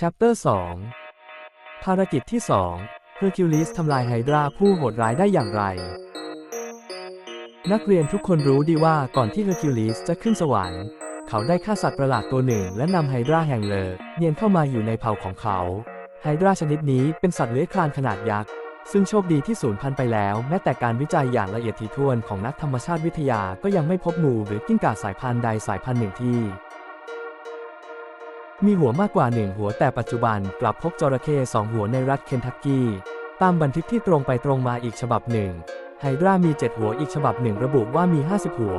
Chapter 2 ภารกิจที่2 Hercules ทำลายไฮดราผู้โหดร้ายได้อย่างไร นักเรียนทุกคนรู้ดีว่าก่อนที่ Hercules จะขึ้นสวรรค์ เขาได้ฆ่าสัตว์ประหลาดตัวหนึ่งและนำไฮดราแห่งเลอเนียนเข้ามาอยู่ในเผ่าของเขา ไฮดราชนิดนี้เป็นสัตว์เลื้อยคลานขนาดยักษ์ ซึ่งโชคดีที่สูญพันธุ์ไปแล้ว แม้แต่การวิจัยอย่างละเอียดถี่ถ้วนของนักธรรมชาติวิทยาก็ยังไม่พบงูหรือกิ้งก่าสายพันธุ์ใดสายพันธุ์หนึ่งที่ มีหัวมากกว่าหนึ่งหัวแต่ปัจจุบันกลับพบจระเข้สองหัวในรัฐเคนทักกี้ ตามบันทึกที่ตรงไปตรงมาอีกฉบับหนึ่ง ไฮดรามี 7 หัวอีกฉบับหนึ่งระบุว่ามี 50 หัว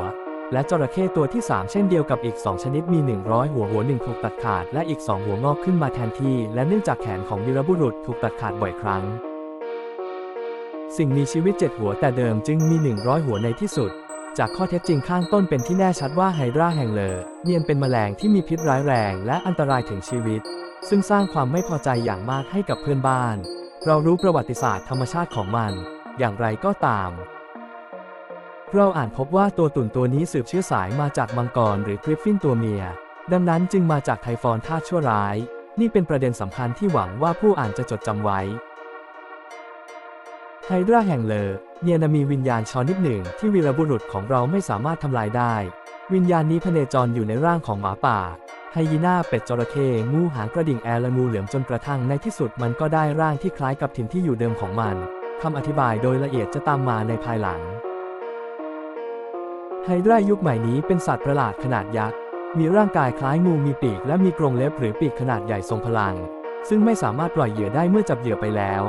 และจระเข้ตัวที่ 3 เช่นเดียวกับอีก 2 ชนิดมี 100 หัวหัวหนึ่งถูกตัดขาดและอีก 2 หัวงอกขึ้นมาแทนที่ และเนื่องจากแขนของวีรบุรุษถูกตัดขาดบ่อยครั้ง สิ่งมีชีวิต 7 หัวแต่เดิมจึงมี 100 หัวในที่สุด จากข้อเท็จจริงข้างต้นเป็นที่แน่ชัดว่าไฮดราแห่งเลอเนียนเป็นแมลงที่มีพิษร้ายแรงและอันตรายถึงชีวิต ซึ่งสร้างความไม่พอใจอย่างมากให้กับเพื่อนบ้าน เรารู้ประวัติศาสตร์ธรรมชาติของมัน อย่างไรก็ตาม เราอ่านพบว่าตัวตุ่นตัวนี้สืบเชื้อสายมาจากมังกรหรือกริฟฟินตัวเมีย ดังนั้นจึงมาจากไทฟอนธาตุชั่วร้าย นี่เป็นประเด็นสำคัญที่หวังว่าผู้อ่านจะจดจำไว้ไฮดราแห่งเลอ เนียนมีวิญญาณชอนิดหนึ่งที่วีรบุรุษของเราไม่สามารถทำลายได้ วิญญาณนี้พเนจรอยู่ในร่างของหมาป่าไฮยีน่าเป็ดจระเข้งูหางกระดิ่งแอร์และงูเหลือมจนกระทั่งในที่สุดมันก็ได้ร่างที่คล้ายกับถิ่นที่อยู่เดิมของมันคำอธิบายโดยละเอียดจะตามมาในภายหลัง ไฮดรายุคใหม่นี้เป็นสัตว์ประหลาดขนาดยักษ์ มีร่างกายคล้ายงูมีปีกและมีกรงเล็บหรือปีกขนาดใหญ่ทรงพลัง ซึ่งไม่สามารถปล่อยเหยื่อได้เมื่อจับเหยื่อไปแล้ว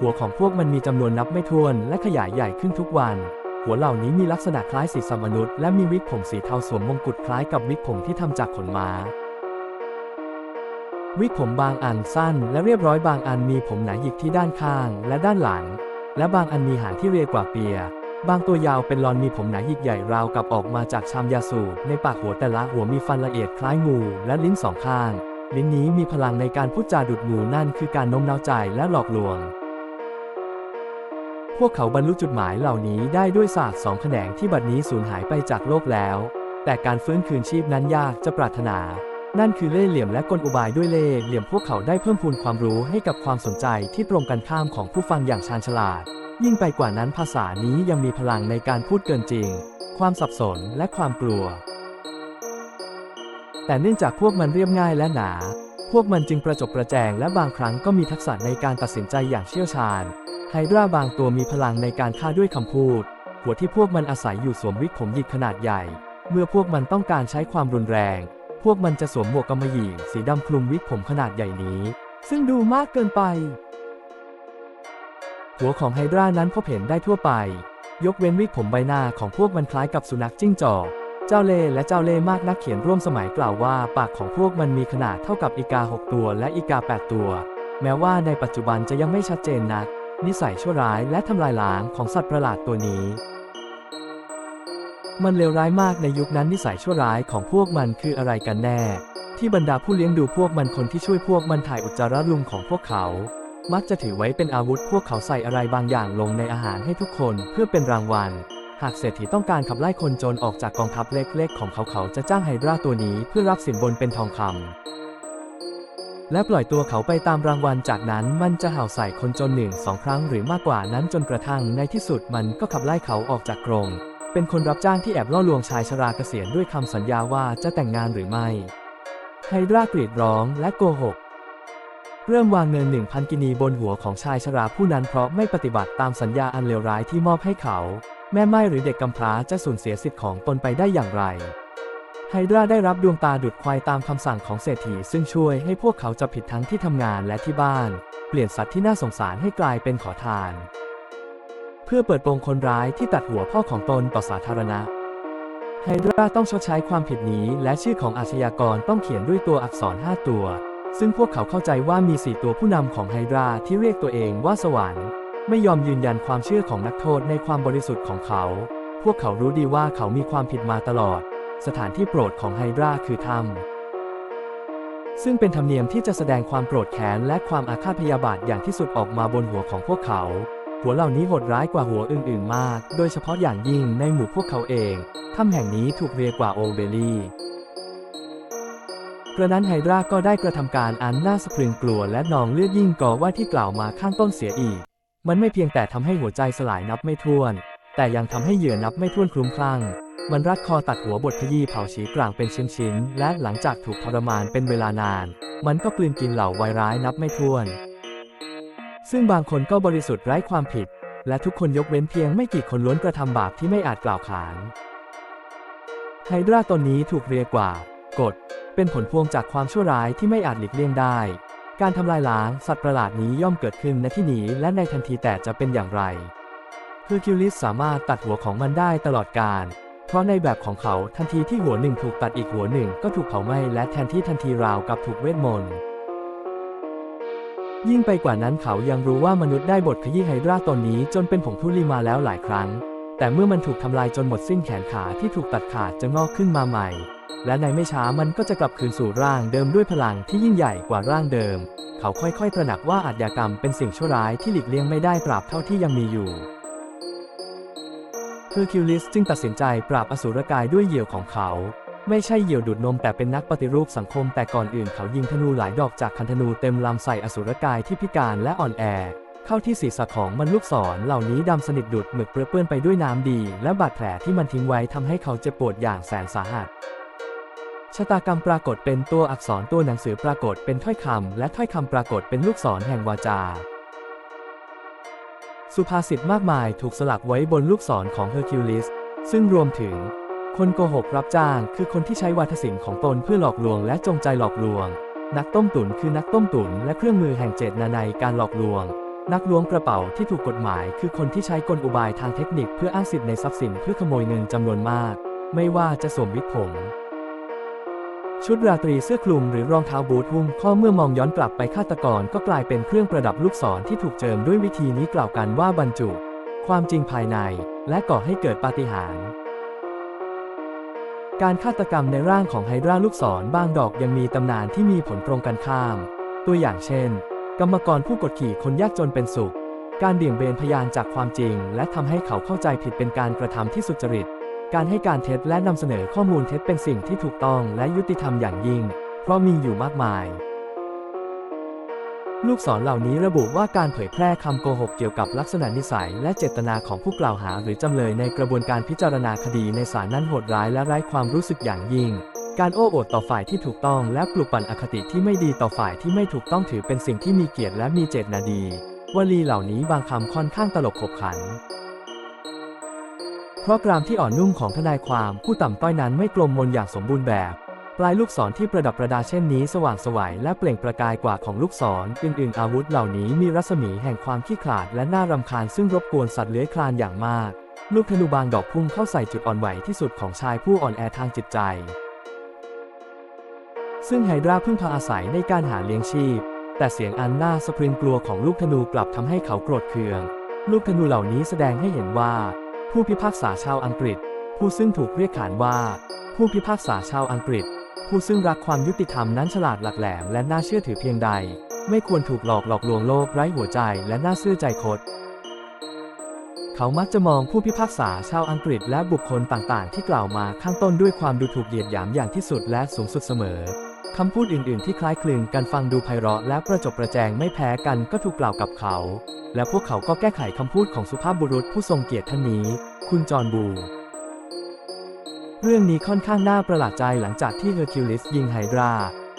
หัวของพวกมันมีจำนวนนับไม่ถ้วนและขยายใหญ่ขึ้นทุกวัน หัวเหล่านี้มีลักษณะคล้ายศีรษะมนุษย์และมีวิกผมสีเทาสวมมงกุฎคล้ายกับวิกผมที่ทำจากขนม้า วิกผมบางอันสั้น และเรียบร้อยบางอันมีผมหนาหยิกที่ด้านข้างและด้านหลัง และบางอันมีหางที่เรียกว่าเปีย บางตัวยาวเป็นลอนมีผมหนาหยิกใหญ่ราวกับออกมาจากชามยาสูบในปากหัวแต่ละหัวมีฟันละเอียดคล้ายงูและลิ้นสองข้างลิ้นนี้มีพลังในการพูดจาดุดงูนั่นคือการโน้มน้าวใจและหลอกลวง พวกเขาบรรลุจุดหมายเหล่านี้ได้ด้วยศาสตร์สองแขนงที่บัดนี้สูญหายไปจากโลกแล้ว แต่การฟื้นคืนชีพนั้นยากจะปรารถนา นั่นคือเล่ห์เหลี่ยมและกลอุบายด้วยเล่ห์เหลี่ยมพวกเขาได้เพิ่มพูนความรู้ให้กับความสนใจที่ตรงกันข้ามของผู้ฟังอย่างชาญฉลาด ยิ่งไปกว่านั้นภาษานี้ยังมีพลังในการพูดเกินจริง ความสับสนและความกลัว แต่เนื่องจากพวกมันเรียบง่ายและหนา พวกมันจึงประจบประแจงและบางครั้งก็มีทักษะในการตัดสินใจอย่างเชี่ยวชาญ ไฮดราบางตัวมีพลังในการฆ่าด้วยคำพูด หัวที่พวกมันอาศัยอยู่สวมวิกผมหยิกขนาดใหญ่ เมื่อพวกมันต้องการใช้ความรุนแรง พวกมันจะสวมหมวกกำมะหยี่สีดำคลุมวิกผมขนาดใหญ่นี้ ซึ่งดูมากเกินไป หัวของไฮดรานั้นพบเห็นได้ทั่วไป ยกเว้นวิกผมใบหน้าของพวกมันคล้ายกับสุนัขจิ้งจอก เจ้าเล่และเจ้าเล่มากนักเขียนร่วมสมัยกล่าวว่า ปากของพวกมันมีขนาดเท่ากับอีกา 6 ตัวและอีกา 8 ตัว แม้ว่าในปัจจุบันจะยังไม่ชัดเจนนัก นิสัยชั่วร้ายและทำลายล้างของสัตว์ประหลาดตัวนี้ มันเลวร้ายมากในยุคนั้นนิสัยชั่วร้ายของพวกมันคืออะไรกันแน่ ที่บรรดาผู้เลี้ยงดูพวกมันคนที่ช่วยพวกมันถ่ายอุจจาระลุงของพวกเขา มักจะถือไว้เป็นอาวุธพวกเขาใส่อะไรบางอย่างลงในอาหารให้ทุกคนเพื่อเป็นรางวัล หากเศรษฐีต้องการขับไล่คนจนออกจากกองทัพเล็กๆ ของเขาเขาจะจ้างไฮดราตัวนี้เพื่อรับสินบนเป็นทองคำ และปล่อยตัวเขาไปตามรางวัลจากนั้นมันจะเห่าใส่คนจนหนึ่งสองครั้งหรือมากกว่านั้นจนกระทั่งในที่สุดมันก็ขับไล่เขาออกจากกรง เป็นคนรับจ้างที่แอบล่อลวงชายชราเกษียณด้วยคำสัญญาว่าจะแต่งงานหรือไม่ไฮดรากรีดร้องและโกหก เริ่มวางเงิน1,000กินีบนหัวของชายชราผู้นั้นเพราะไม่ปฏิบัติตามสัญญาอันเลวร้ายที่มอบให้เขา แม่ไม้หรือเด็กกำพร้าจะสูญเสียสิทธิ์ของตนไปได้อย่างไร ไฮดราได้รับดวงตาดุดควายตามคำสั่งของเศรษฐีซึ่งช่วยให้พวกเขาจับผิดทั้งที่ทำงานและที่บ้าน เปลี่ยนสัตว์ที่น่าสงสารให้กลายเป็นขอทาน เพื่อเปิดโปงคนร้ายที่ตัดหัวพ่อของตนต่อสาธารณะ ไฮดราต้องชดใช้ความผิดนี้ และชื่อของอาชญากรต้องเขียนด้วยตัวอักษร 5 ตัว ซึ่งพวกเขาเข้าใจว่ามี 4 ตัวผู้นำของไฮดราที่เรียกตัวเองว่าสวรรค์ ไม่ยอมยืนยันความเชื่อของนักโทษในความบริสุทธิ์ของเขา พวกเขารู้ดีว่าเขามีความผิดมาตลอด สถานที่โปรดของไฮดราคือถ้ำซึ่งเป็นธรรมเนียมที่จะแสดงความโกรธแค้นและความอาฆาตพยาบาทอย่างที่สุดออกมาบนหัวของพวกเขา หัวเหล่านี้โหดร้ายกว่าหัวอื่นๆมาก โดยเฉพาะอย่างยิ่งในหมู่พวกเขาเอง ถ้ำแห่งนี้ถูกเรียกว่าโอเบลีกระนั้นไฮดราก็ได้กระทำการอันน่าสะพรึงกลัวและนองเลือดยิ่งก่อว่าที่กล่าวมาข้างต้นเสียอีก มันไม่เพียงแต่ทำให้หัวใจสลายนับไม่ถ้วน แต่ยังทำให้เหยื่อนับไม่ถ้วนคลุ้มคลั่ง มันรัดคอตัดหัวบทขยี้เผาฉีกลางเป็นชิ้นๆ และหลังจากถูกทรมานเป็นเวลานาน มันก็กลืนกินเหล่าไวร้ายนับไม่ถ้วน ซึ่งบางคนก็บริสุทธิ์ไร้ความผิด และทุกคนยกเว้นเพียงไม่กี่คนล้วนกระทำบาปที่ไม่อาจกล่าวขาน ไฮดราตนนี้ถูกเรียกว่า กฎ เป็นผลพวงจากความชั่วร้ายที่ไม่อาจหลีกเลี่ยงได้ การทำลายล้างสัตว์ประหลาดนี้ย่อมเกิดขึ้นในที่นี้และในทันทีแต่จะเป็นอย่างไรเฮอร์คิวลิสสามารถตัดหัวของมันได้ตลอดกาล เพราะในแบบของเขาทันทีที่หัวหนึ่งถูกตัดอีกหัวหนึ่งก็ถูกเผาไหม้และแทนที่ทันทีราวกับถูกเวทมนต์ยิ่งไปกว่านั้นเขายังรู้ว่ามนุษย์ได้บทขยี้ไฮดราตนนี้จนเป็นผงทุลีมาแล้วหลายครั้ง แต่เมื่อมันถูกทำลายจนหมดสิ้นแขนขาที่ถูกตัดขาดจะงอกขึ้นมาใหม่ และในไม่ช้ามันก็จะกลับคืนสู่ร่างเดิมด้วยพลังที่ยิ่งใหญ่กว่าร่างเดิม เขาค่อยๆ ตระหนักว่าอาชญากรรมเป็นสิ่งชั่วร้ายที่หลีกเลี่ยงไม่ได้ตราบเท่าที่ยังมีอยู่ เฮอร์คิวลิสจึงตัดสินใจปราบอสูรกายด้วยเหยี่ยวของเขา ไม่ใช่เหยี่ยวดูดนมแต่เป็นนักปฏิรูปสังคมแต่ก่อนอื่นเขายิงธนูหลายดอกจากคันธนูเต็มลำใส่อสูรกายที่พิการและอ่อนแอ เข้าที่ศีรษะของมันลูกศรเหล่านี้ดำสนิทดุดหมึกเปื้อนไปด้วยน้ำดี และบาดแผลที่มันทิ้งไว้ทำให้เขาเจ็บปวดอย่างแสนสาหัสชะตากรรมปรากฏเป็นตัวอักษรตัวหนังสือปรากฏเป็นถ้อยคำและถ้อยคำปรากฏเป็นลูกศรแห่งวาจา สุภาษิตมากมายถูกสลักไว้บนลูกศรของเฮอร์คิวลิส ซึ่งรวมถึง คนโกหกรับจ้าง คือคนที่ใช้วาทศิลป์ของตนเพื่อหลอกลวงและจงใจหลอกลวง นักต้มตุ๋นคือนักต้มตุ๋นและเครื่องมือแห่งเจตนาในการหลอกลวง นักล้วงกระเป๋าที่ถูกกฎหมาย คือคนที่ใช้กลอุบายทางเทคนิคเพื่ออ้างสิทธิ์ในทรัพย์สินเพื่อขโมยเงินจำนวนมาก ไม่ว่าจะสวมวิกผม ชุดราตรีเสื้อคลุมหรือรองเท้าบูทหุ้มข้อเมื่อมองย้อนกลับไปฆาตกรก็กลายเป็นเครื่องประดับลูกศรที่ถูกเจิมด้วยวิธีนี้กล่าวกันว่าบรรจุ ความจริงภายใน และก่อให้เกิดปาฏิหาริย์การฆาตกรรมในร่างของไฮดราลูกศรบางดอกยังมีตำนานที่มีผลตรงกันข้าม ตัวอย่างเช่น กรรมกรผู้กดขี่คนยากจนเป็นสุข การเบี่ยงเบนพยานจากความจริง และทำให้เขาเข้าใจผิดเป็นการกระทำที่สุจริต การให้การเท็จและนำเสนอข้อมูลเท็จเป็นสิ่งที่ถูกต้องและยุติธรรมอย่างยิ่ง เพราะมีอยู่มากมาย ลูกศรเหล่านี้ระบุว่าการเผยแพร่คำโกหกเกี่ยวกับลักษณะนิสัย และเจตนาของผู้กล่าวหาหรือจำเลยในกระบวนการพิจารณาคดีในศาลนั้นโหดร้ายและไร้ความรู้สึกอย่างยิ่ง การโอ้อวดต่อฝ่ายที่ถูกต้องและปลุกปั่นอคติที่ไม่ดีต่อฝ่ายที่ไม่ถูกต้องถือเป็นสิ่งที่มีเกียรติและมีเจตนาดี วลีเหล่านี้บางคำค่อนข้างตลกขบขัน เพราะกรามที่อ่อนนุ่มของทนายความผู้ต่ำต้อยนั้นไม่กลมมนอย่างสมบูรณ์แบบ ปลายลูกศรที่ประดับประดาเช่นนี้สว่างสวัยและเปล่งประกายกว่าของลูกศรอื่นๆอาวุธเหล่านี้มีรัศมีแห่งความขี้ขลาดและน่ารำคาญซึ่งรบกวนสัตว์เลื้อยคลานอย่างมาก ลูกธนูบางดอกพุ่งเข้าใส่จุดอ่อนไหวที่สุดของชายผู้อ่อนแอทางจิตใจ ซึ่งไฮดราพึ่งพาอาศัยในการหาเลี้ยงชีพ แต่เสียงอันน่าสะพรึงกลัวของลูกธนูกลับทำให้เขาโกรธเคือง ลูกธนูเหล่านี้แสดงให้เห็นว่า ผู้พิพากษาชาวอังกฤษ ผู้ซึ่งถูกเรียกขานว่า ผู้พิพากษาชาวอังกฤษ ผู้ซึ่งรักความยุติธรรมนั้นฉลาดหลักแหลมและน่าเชื่อถือเพียงใด ไม่ควรถูกหลอกหลอกลวงโลกไร้หัวใจและน่าซื่อใจคดเขามักจะมองผู้พิพากษาชาวอังกฤษและบุคคลต่างๆ ที่กล่าวมาข้างต้นด้วยความดูถูกเหยียดหยามอย่างที่สุดและสูงสุดเสมอคำพูดอื่น ๆ ที่คล้ายคลึงกันฟังดูไพเราะและประจบประแจงไม่แพ้กันก็ถูกกล่าวกับเขา และพวกเขาก็แก้ไขคำพูดของสุภาพบุรุษผู้ทรงเกียรติท่านนี้ คุณจอห์นบู เรื่องนี้ค่อนข้างน่าประหลาดใจหลังจากที่เฮอร์คิวลิสยิงไฮดรา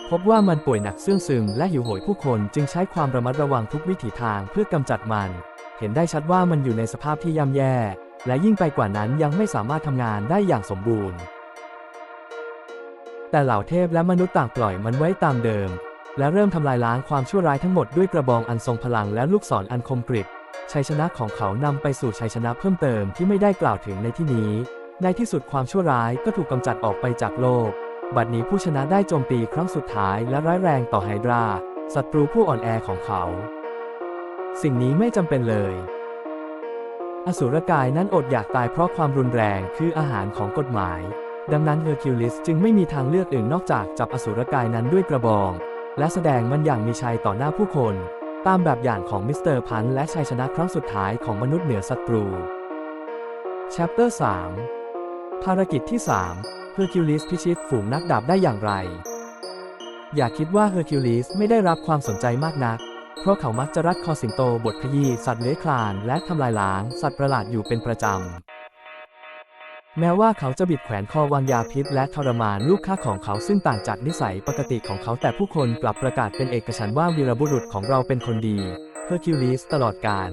พบว่ามันป่วยหนักเสื่องซึมและหิวโหยผู้คนจึงใช้ความระมัดระวังทุกวิถีทางเพื่อกำจัดมัน เห็นได้ชัดว่ามันอยู่ในสภาพที่ย่ำแย่ และยิ่งไปกว่านั้นยังไม่สามารถทำงานได้อย่างสมบูรณ์ แต่เหล่าเทพและมนุษย์ต่างปล่อยมันไว้ตามเดิม และเริ่มทำลายล้างความชั่วร้ายทั้งหมดด้วยกระบองอันทรงพลังและลูกศรอันคมกริบ ชัยชนะของเขานำไปสู่ชัยชนะเพิ่มเติมที่ไม่ได้กล่าวถึงในที่นี้ ในที่สุดความชั่วร้ายก็ถูกกำจัดออกไปจากโลก บัดนี้ผู้ชนะได้โจมตีครั้งสุดท้ายและร้ายแรงต่อไฮดราศัตรูผู้อ่อนแอของเขา สิ่งนี้ไม่จำเป็นเลย อสูรกายนั้นอดอยากตายเพราะความรุนแรงคืออาหารของกฎหมาย ดังนั้นเฮอร์คิวลิสจึงไม่มีทางเลือกอื่นนอกจากจับอสูรกายนั้นด้วยกระบอง และแสดงมันอย่างมีชัยต่อหน้าผู้คน ตามแบบอย่างของมิสเตอร์พันธ์และชัยชนะครั้งสุดท้ายของมนุษย์เหนือศัตรู Chapter 3 ภารกิจที่ 3 เฮอร์คิวลิสพิชิตฝูงนักดาบได้อย่างไร อย่าคิดว่าเฮอร์คิวลิสไม่ได้รับความสนใจมากนัก เพราะเขามักจะรัดคอสิงโตบทขยี้สัตว์เลื้อยคลาน และทำลายล้าง สัตว์ประหลาดอยู่เป็นประจำ แม้ว่าเขาจะบิดแขวนคอวางยาพิษและทรมานลูกค้าของเขาซึ่งต่างจากนิสัยปกติของเขาแต่ผู้คนกลับประกาศเป็นเอกฉันท์ว่าวีรบุรุษของเราเป็นคนดีเฮอร์คิวลิสตลอดกาล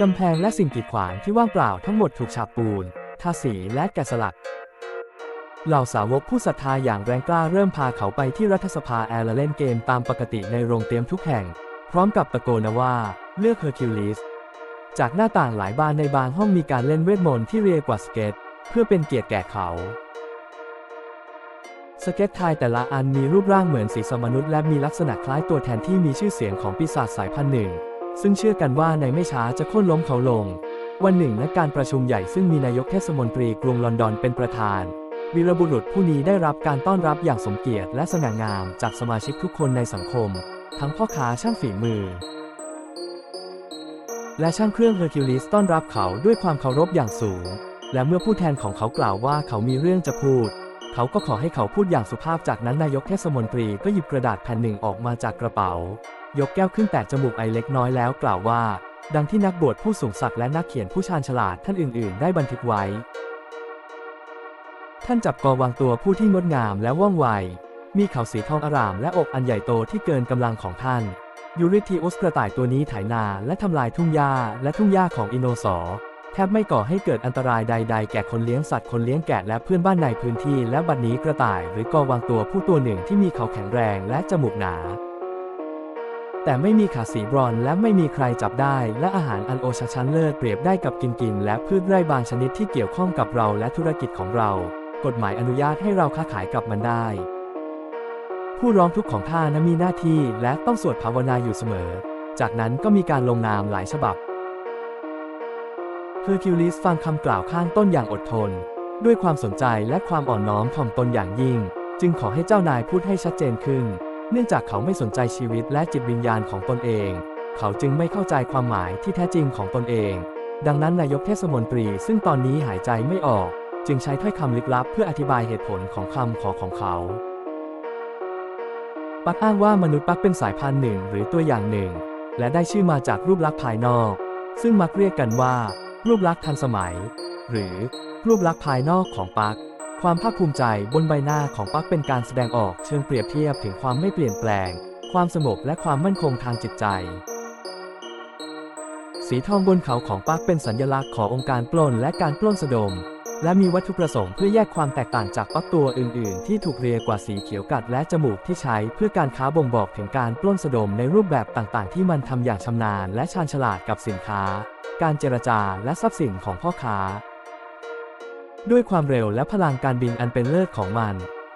กำแพงและสิ่งกีดขวางที่ว่างเปล่าทั้งหมดถูกฉาบปูน ทาสีและแกะสลัก เหล่าสาวกผู้ศรัทธาอย่างแรงกล้าเริ่มพาเขาไปที่รัฐสภาแอร์และเล่นเกมตามปกติในโรงเตรียมทุกแห่ง พร้อมกับตะโกนว่า เลือกเฮอร์คิวลิสจากหน้าต่างหลายบานในบางห้องมีการเล่นเวทมนต์ที่เรียกว่าสเก็ต เพื่อเป็นเกียรติแก่เขา สเก็ตไทยแต่ละอันมีรูปร่างเหมือนศีรษะมนุษย์และมีลักษณะคล้ายตัวแทนที่มีชื่อเสียงของปีศาจสายพันธุ์หนึ่ง ซึ่งเชื่อกันว่าในไม่ช้าจะโค่นล้มเขาลง วันหนึ่งณการประชุมใหญ่ซึ่งมีนายกเทศมนตรีกรุงลอนดอนเป็นประธานวีรบุรุษผู้นี้ได้รับการต้อนรับอย่างสมเกียรติและสง่างามจากสมาชิกทุกคนในสังคม ทั้งพ่อค้าช่างฝีมือ และช่างเครื่องเฮอร์คิวลิสต้อนรับเขาด้วยความเคารพอย่างสูง และเมื่อผู้แทนของเขากล่าวว่าเขามีเรื่องจะพูด เขาก็ขอให้เขาพูดอย่างสุภาพจากนั้นนายกเทศมนตรีก็หยิบกระดาษแผ่นหนึ่งออกมาจากกระเป๋า ยกแก้วขึ้นแตะจมูกไอเล็กน้อยแล้วกล่าวว่า ดังที่นักบวชผู้สูงศักดิ์และนักเขียนผู้ชาญฉลาดท่านอื่น ๆ ได้บันทึกไว้ ท่านจับกอวางตัวผู้ที่งดงามและว่องไว มีเขาสีทองอร่ามและอกอันใหญ่โตที่เกินกำลังของท่านยูริทีอุสกระต่ายตัวนี้ไถนาและทำลายทุ่งหญ้าและทุ่งหญ้าของอินโนสอ แทบไม่ก่อให้เกิดอันตรายใด ๆ แก่คนเลี้ยงสัตว์คนเลี้ยงแกะและเพื่อนบ้านในพื้นที่และบัดนี้กระต่ายหรือกอวางตัวผู้ตัวหนึ่งที่มีเขาแข็งแรงและจมูกหนาแต่ไม่มีขาสีบรอนและไม่มีใครจับได้ และอาหารอันโอชะชั้นเลิศเปรียบได้กับกินกิน และพืชไร่บางชนิดที่เกี่ยวข้องกับเราและธุรกิจของเรา กฎหมายอนุญาตให้เราค้าขายกับมันได้ ผู้ร้องทุกข์ของท่านมีหน้าที่และต้องสวดภาวนาอยู่เสมอ จากนั้นก็มีการลงนามหลายฉบับ เฮอร์คิวลิสฟังคำกล่าวข้างต้นอย่างอดทน ด้วยความสนใจและความอ่อนน้อมถ่อมตนอย่างยิ่ง จึงขอให้เจ้านายพูดให้ชัดเจนขึ้น เนื่องจากเขาไม่สนใจชีวิตและจิตวิญญาณของตนเอง เขาจึงไม่เข้าใจความหมายที่แท้จริงของตนเอง ดังนั้นนายกเทศมนตรีซึ่งตอนนี้หายใจไม่ออก จึงใช้ถ้อยคำลึกลับเพื่ออธิบายเหตุผลของคำขอของเขาปักอ้างว่ามนุษย์ปักเป็นสายพันธุ์หนึ่งหรือตัวอย่างหนึ่ง และได้ชื่อมาจากรูปลักษณ์ภายนอก ซึ่งมักเรียกกันว่า รูปลักษณ์ทันสมัย หรือรูปลักษณ์ภายนอกของปัก ความภาคภูมิใจบนใบหน้าของปักเป็นการแสดงออกเชิงเปรียบเทียบถึงความไม่เปลี่ยนแปลง ความสงบและความมั่นคงทางจิตใจ สีทองบนเขาของปักเป็นสัญลักษณ์ขององค์การปล้นและการปล้นสะดม และมีวัตถุประสงค์เพื่อแยกความแตกต่างจากปักตัวอื่น ๆ ที่ถูกเรียกว่าสีเขียวกัดและจมูกที่ใช้เพื่อการค้าบ่งบอกถึงการปล้นสะดมในรูปแบบต่าง ๆ ที่มันทำอย่างชำนาญและชาญฉลาดกับสินค้า การเจรจาและทรัพย์สินของพ่อค้า ด้วยความเร็วและพลังการบินอันเป็นเลิศของมัน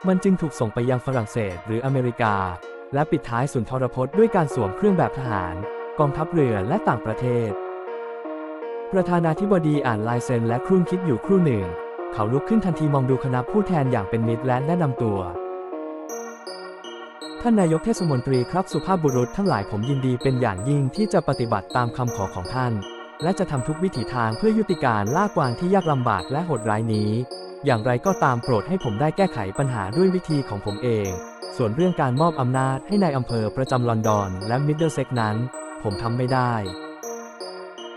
มันจึงถูกส่งไปยังฝรั่งเศสหรืออเมริกา และปิดท้ายสุนทรพจน์ด้วยการสวมเครื่องแบบทหาร กองทัพเรือและต่างประเทศ ประธานาธิบดีอ่านลายเซ็นและครุ่นคิดอยู่ครู่หนึ่ง เขาลุกขึ้นทันทีมองดูคณะผู้แทนอย่างเป็นมิตรและแนะนำตัวท่านนายกเทศมนตรีครับสุภาพบุรุษทั้งหลายผมยินดีเป็นอย่างยิ่งที่จะปฏิบัติตามคำขอของท่าน และจะทำทุกวิถีทางเพื่อยุติการล่ากวางที่ยากลำบากและโหดร้ายนี้ อย่างไรก็ตามโปรดให้ผมได้แก้ไขปัญหาด้วยวิธีของผมเอง ส่วนเรื่องการมอบอำนาจให้ในายอำเภอประจำลอนดอน และมิดเดิลเซ็กนั้น ผมทำไม่ได้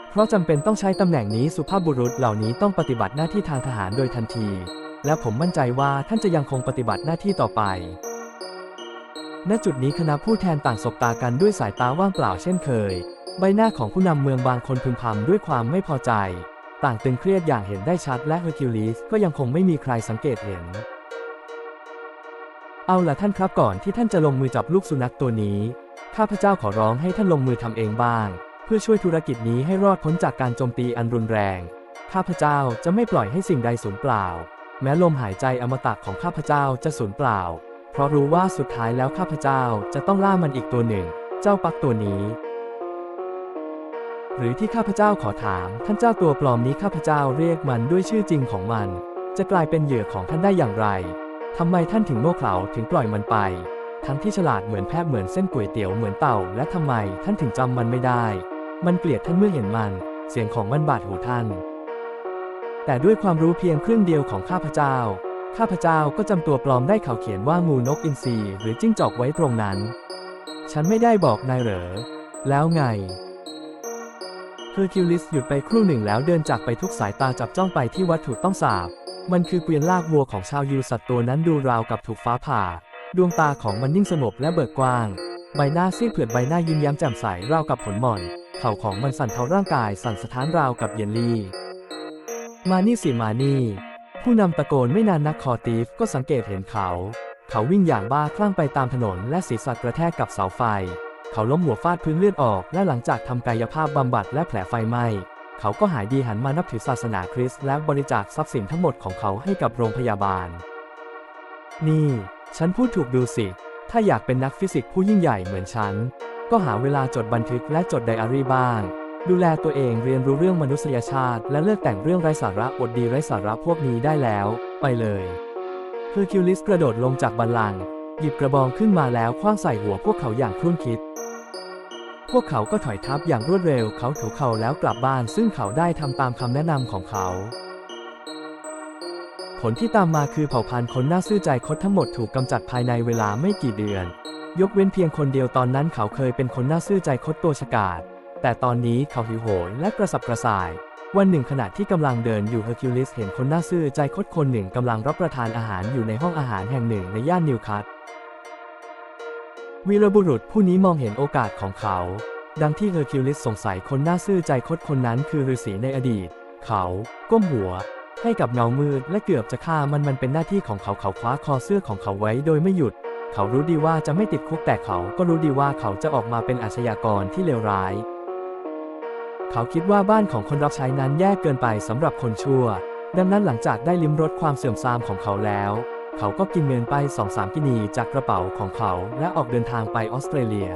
เพราะจำเป็นต้องใช้ตำแหน่งนี้สุภาพบุรุษเหล่านี้ต้องปฏิบัติหน้าที่ทางทหารโดยทันที และผมมั่นใจว่าท่านจะยังคงปฏิบัติหน้าที่ต่อไปณจุดนี้คณะผู้แทนต่างสบตากันด้วยสายตาว่างเปล่าเช่นเคย ใบหน้าของผู้นำเมืองบางคนพึมพำด้วยความไม่พอใจ ต่างตึงเครียดอย่างเห็นได้ชัดและเฮอร์คิวลิสก็ยังคงไม่มีใครสังเกตเห็น เอาล่ะท่านครับก่อนที่ท่านจะลงมือจับลูกสุนัขตัวนี้ ข้าพเจ้าขอร้องให้ท่านลงมือทำเองบ้าง เพื่อช่วยธุรกิจนี้ให้รอดพ้นจากการโจมตีอันรุนแรง ข้าพเจ้าจะไม่ปล่อยให้สิ่งใดสูญเปล่า แม้ลมหายใจอมตะของข้าพเจ้าจะสูญเปล่า เพราะรู้ว่าสุดท้ายแล้วข้าพเจ้าจะต้องล่ามันอีกตัวหนึ่ง เจ้าปักตัวนี้ หรือที่ข้าพเจ้าขอถาม ท่านเจ้าตัวปลอมนี้ข้าพเจ้าเรียกมันด้วยชื่อจริงของมัน จะกลายเป็นเหยื่อของท่านได้อย่างไรทำไมท่านถึงโง่เขลาถึงปล่อยมันไป ทั้งที่ฉลาดเหมือนแพบเหมือนเส้นก๋วยเตี๋ยวเหมือนเต่า และทำไมท่านถึงจำมันไม่ได้ มันเกลียดท่านเมื่อเห็นมัน เสียงของมันบาดหูท่าน แต่ด้วยความรู้เพียงครึ่งเดียวของข้าพเจ้า ข้าพเจ้าก็จำตัวปลอมได้เขาเขียนว่างูนกอินทรีหรือจิ้งจอกไว้ตรงนั้น ฉันไม่ได้บอกนายเหรอ แล้วไง เฮอร์คิวลิสหยุดไปครู่หนึ่งแล้วเดินจากไปทุกสายตาจับจ้องไปที่วัตถุต้องสาบ มันคือเกวียนลากวัวของชาวยิวสัตว์ตัวนั้นดูราวกับถูกฟ้าผ่า ดวงตาของมันนิ่งสงบและเบิกกว้าง ใบหน้าซีดเผือดใบหน้ายิ้มแย้มแจ่มใสราวกับผลหม่อน เข่าของมันสั่นเทาร่างกายสั่นสะท้านราวกับเยลลี่ มานี่สิมานี่ ผู้นำตะโกนไม่นานนักคอตีฟก็สังเกตเห็นเขา เขาวิ่งอย่างบ้าคลั่งไปตามถนนและศีรษะกระแทกกับเสาไฟ เขาล้มหัวฟาดพื้นเลือดออก และหลังจากทำกายภาพบำบัดและแผลไฟไหม้เขาก็หายดีหันมานับถือศาสนาคริสต์และบริจาคทรัพย์สินทั้งหมดของเขาให้กับโรงพยาบาล นี่ ฉันพูดถูกดูสิ ถ้าอยากเป็นนักฟิสิกส์ผู้ยิ่งใหญ่เหมือนฉัน ก็หาเวลาจดบันทึกและจดไดอารี่บ้าง ดูแลตัวเองเรียนรู้เรื่องมนุษยชาติ และเลิกแต่งเรื่องไร้สาระอดดีไร้สาระพวกนี้ได้แล้ว ไปเลยเฮอร์คิวลิสกระโดดลงจากบัลลัง หยิบกระบองขึ้นมาแล้วคว้างใส่หัวพวกเขาอย่างครุ่นคิด พวกเขาก็ถอยทับอย่างรวดเร็ว เขาถูเข่าแล้วกลับบ้าน ซึ่งเขาได้ทำตามคำแนะนำของเขา ผลที่ตามมาคือเผ่าพันธุ์คนน่าซื่อใจคดทั้งหมดถูกกำจัดภายในเวลาไม่กี่เดือน ยกเว้นเพียงคนเดียวตอนนั้นเขาเคยเป็นคนน่าซื่อใจคดตัวฉกาจแต่ตอนนี้เขาหิวโหยและกระสับกระส่าย วันหนึ่งขณะที่กำลังเดินอยู่เฮอร์คิวลิสเห็นคนน่าซื่อใจคดคนหนึ่งกำลังรับประทานอาหารอยู่ในห้องอาหารแห่งหนึ่งในย่านนิวคัส วีรบุรุษผู้นี้มองเห็นโอกาสของเขา ดังที่เฮอร์คิวลิสสงสัยคนน่าซื่อใจคดคนนั้นคือฤาษีในอดีต เขาก้มหัว ให้กับเงามืดและเกือบจะฆ่ามันมันเป็นหน้าที่ของเขาเขาคว้าคอเสื้อของเขาไว้โดยไม่หยุด เขารู้ดีว่าจะไม่ติดคุกแต่เขาก็รู้ดีว่าเขาจะออกมาเป็นอาชญากรที่เลวร้าย เขาคิดว่าบ้านของคนรับใช้นั้นแย่เกินไปสำหรับคนชั่ว ดังนั้นหลังจากได้ลิ้มรสความเสื่อมทรามของเขาแล้ว เขาก็กินเงินไปสองสามกินีจากกระเป๋าของเขาและออกเดินทางไปออสเตรเลีย